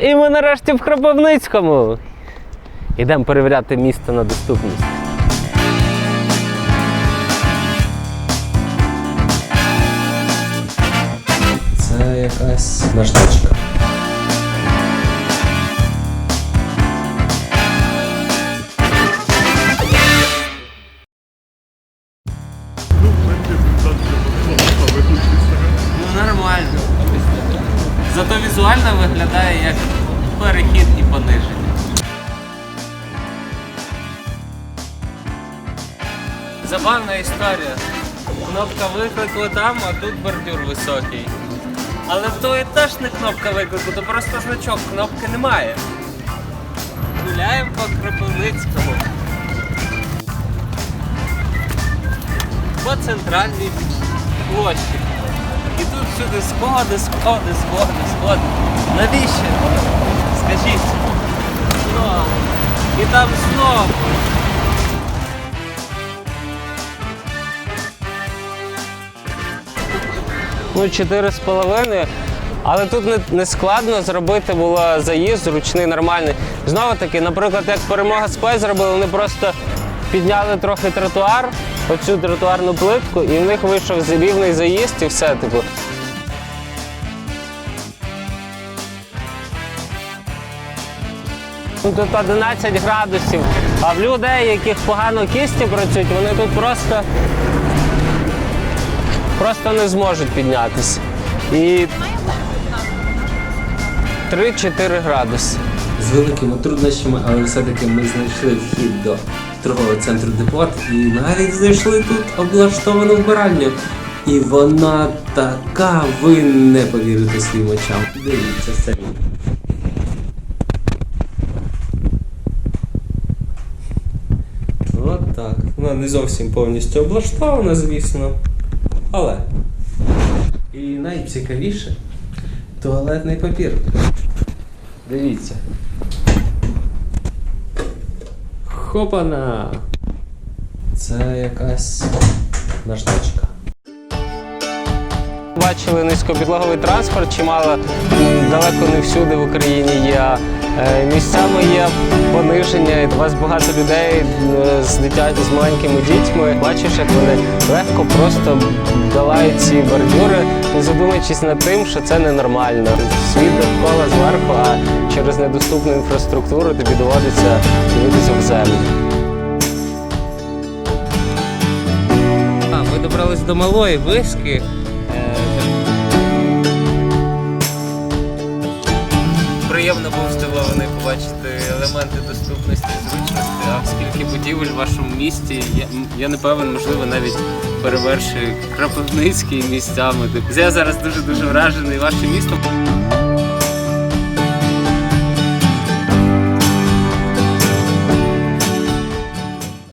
І ми нарешті в Кропивницькому. Ідемо перевіряти місто на доступність. Це якась наждачка. Візуально виглядає як перехід і пониження. Забавна історія. Кнопка виклику там, а тут бордюр високий. Але в той теж не кнопка виклику, то просто значок, кнопки немає. Гуляємо по Кропивницькому. По центральній площі. Всюди сходи, сходи, сходи, сходи. Навіщо? Скажіть. Знову. І там знову. Ну, чотири з половиною. Але тут не, не складно зробити було заїзд зручний, нормальний. Знову таки, наприклад, як перемога Спай зробили, вони просто підняли трохи тротуар, оцю тротуарну плитку, і в них вийшов рівний заїзд і все, типу. Тут 11 градусів. А в людей, яких погано кісті працюють, вони тут просто, просто не зможуть піднятися. І 3-4 градуси. З великими труднощами, але все-таки ми знайшли вхід до торгового центру депот і навіть знайшли тут облаштовану вбиральню. І вона така, ви не повірите своїм очам. Дивіться самі. От так. Вона не зовсім повністю облаштована, звісно. Але. І найцікавіше туалетний папір. Дивіться. Хопана! Це якась наждачка. Бачили низькопідлоговий транспорт, чимало далеко не всюди в Україні є. Е, Місцями є пониження, і у вас багато людей е, з дитя з маленькими дітьми. Бачиш, як вони легко просто долають ці бордюри, не задумуючись над тим, що це ненормально. Світ довкола зверху, а через недоступну інфраструктуру тобі доводиться дивитися в землю. Ми добрались до малої вишки. Приємно був здивований побачити елементи доступності зручності, а скільки будівель в вашому місті, я, я не певен, можливо, навіть перевершує Кропивницький місцями. Я зараз дуже-дуже вражений вашим містом.